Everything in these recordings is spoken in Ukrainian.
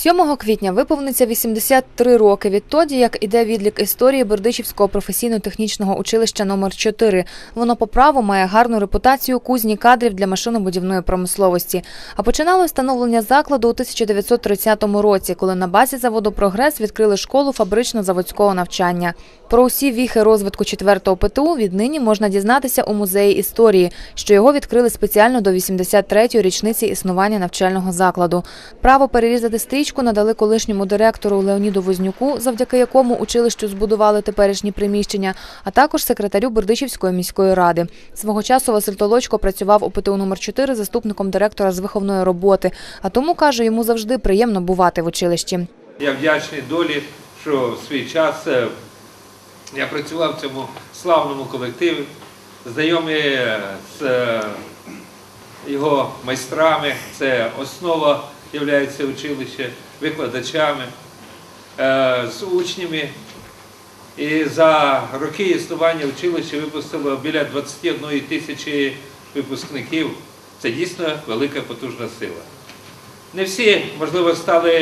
7 квітня виповниться 83 роки відтоді, як іде відлік історії Бердичівського професійно-технічного училища номер 4 Воно по праву має гарну репутацію кузні кадрів для машинобудівної промисловості. А починало встановлення закладу у 1930 році, коли на базі заводу Прогрес відкрили школу фабрично-заводського навчання. Про усі віхи розвитку 4-го ПТУ віднині можна дізнатися у музеї історії, що його відкрили спеціально до 83-ї річниці існування навчального закладу. Право перерізати стрічку надали колишньому директору Леоніду Вознюку, завдяки якому училищу збудували теперішні приміщення, а також секретарю Бердичівської міської ради. Свого часу Василь Толочко працював у ПТУ номер 4 заступником директора з виховної роботи. А тому каже, йому завжди приємно бувати в училищі. Я вдячний долі, що в свій час е, я працював в цьому славному колективі, знайомий з е, його майстрами, це основа є училище, викладачами, е, з учнями. І за роки існування училище випустило біля 21 тисячі випускників. Це дійсно велика потужна сила. Не всі, можливо, стали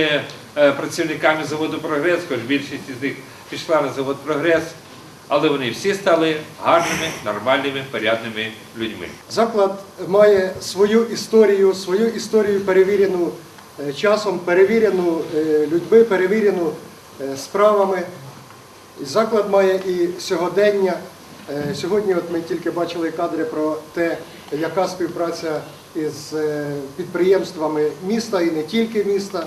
е, працівниками заводу Прогрес, хоч більшість із них пішла на завод Прогрес, але вони всі стали гарними, нормальними, порядними людьми. Заклад має свою історію, свою історію перевірену часом, перевірену е, людьми, перевірену е, справами. Заклад має і сьогодення. Е, Сьогодні от ми тільки бачили кадри про те, яка співпраця із е, підприємствами міста і не тільки міста.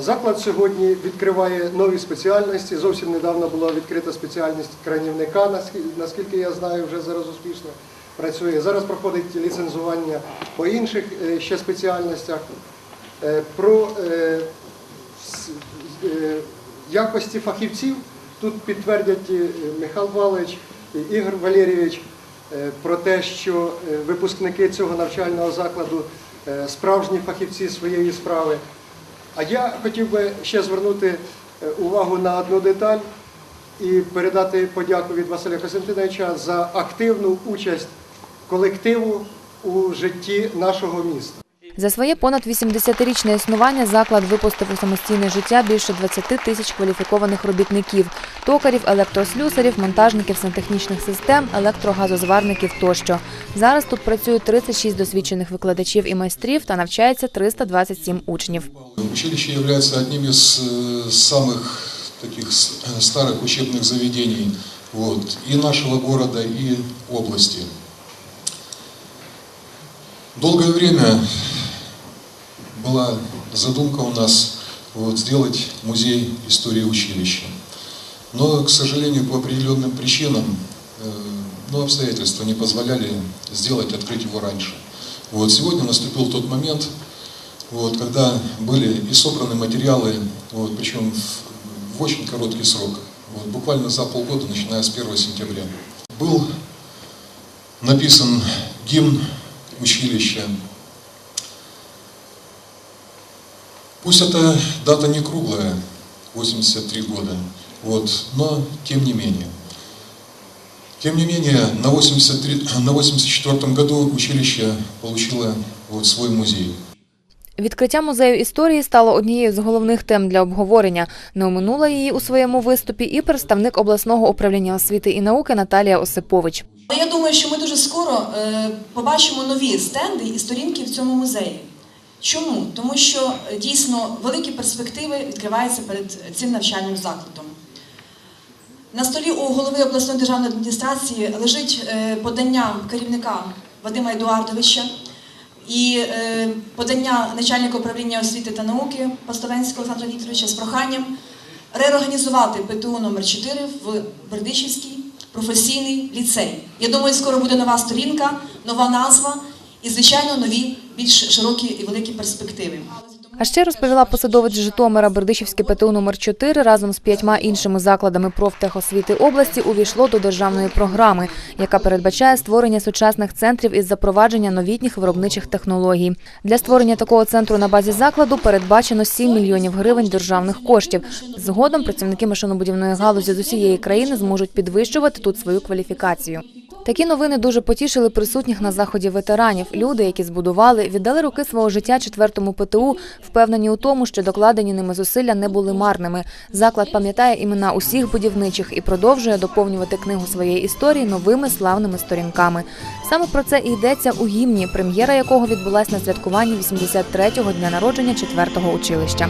Заклад сьогодні відкриває нові спеціальності. Зовсім недавно була відкрита спеціальність кранівника, наскільки- я знаю, вже зараз успішно працює. Зараз проходить ліцензування по інших е, ще спеціальностях. Е, Про е, е, якості фахівців тут підтвердять Михайло Валович і Ігор Валерійович про те, що випускники цього навчального закладу справжні фахівці своєї справи. А я хотів би ще звернути увагу на одну деталь і передати подяку від Василя Костянтиновича за активну участь колективу у житті нашого міста. За своє понад 80-річне існування заклад випустив у самостійне життя більше 20 тисяч кваліфікованих робітників – токарів, електрослюсарів, монтажників сантехнічних систем, електрогазозварників тощо. Зараз тут працює 36 досвідчених викладачів і майстрів та навчається 327 учнів. Училище является одним из э, самых таких с- э, старых учебных заведений вот, и нашего города, и области. Долгое время была задумка у нас вот, сделать музей истории училища. Но, к сожалению, по определенным причинам, э, ну, обстоятельства не позволяли сделать, открыть его раньше. Вот, сегодня наступил тот момент, вот, когда были и собраны материалы, вот, причем в, в очень короткий срок, вот, буквально за полгода, начиная с 1 сентября. Был написан гимн училища. Пусть эта дата не круглая, 83 года, вот, но тем не менее. Тем не менее, на, 83, на 84 году училище получило вот свой музей. Відкриття музею історії стало однією з головних тем для обговорення. Не оминула її у своєму виступі і представник обласного управління освіти і науки Наталія Осипович. Я думаю, що ми дуже скоро е, побачимо нові стенди і сторінки в цьому музеї. Чому? Тому що е, дійсно великі перспективи відкриваються перед цим навчальним закладом. На столі у голови обласної державної адміністрації лежить е, подання керівника Вадима Едуардовича і е, подання начальника управління освіти та науки Постовенського Олександра Вікторовича з проханням реорганізувати ПТУ номер 4 в Бердичівський професійний ліцей. Я думаю, скоро буде нова сторінка, нова назва і, звичайно, нові більш широкі і великі перспективи. А ще розповіла посадовець Житомира Бердичівське ПТУ номер 4 разом з п'ятьма іншими закладами профтехосвіти області увійшло до державної програми, яка передбачає створення сучасних центрів із запровадження новітніх виробничих технологій. Для створення такого центру на базі закладу передбачено 7 мільйонів гривень державних коштів. Згодом працівники машинобудівної галузі з усієї країни зможуть підвищувати тут свою кваліфікацію. Такі новини дуже потішили присутніх на заході ветеранів. Люди, які збудували, віддали роки свого життя четвертому ПТУ, впевнені у тому, що докладені ними зусилля не були марними. Заклад пам'ятає імена усіх будівничих і продовжує доповнювати книгу своєї історії новими славними сторінками. Саме про це і йдеться у гімні, прем'єра якого відбулась на святкуванні 83-го дня народження четвертого училища.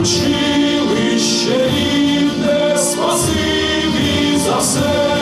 Училище рідне, спасибі за все,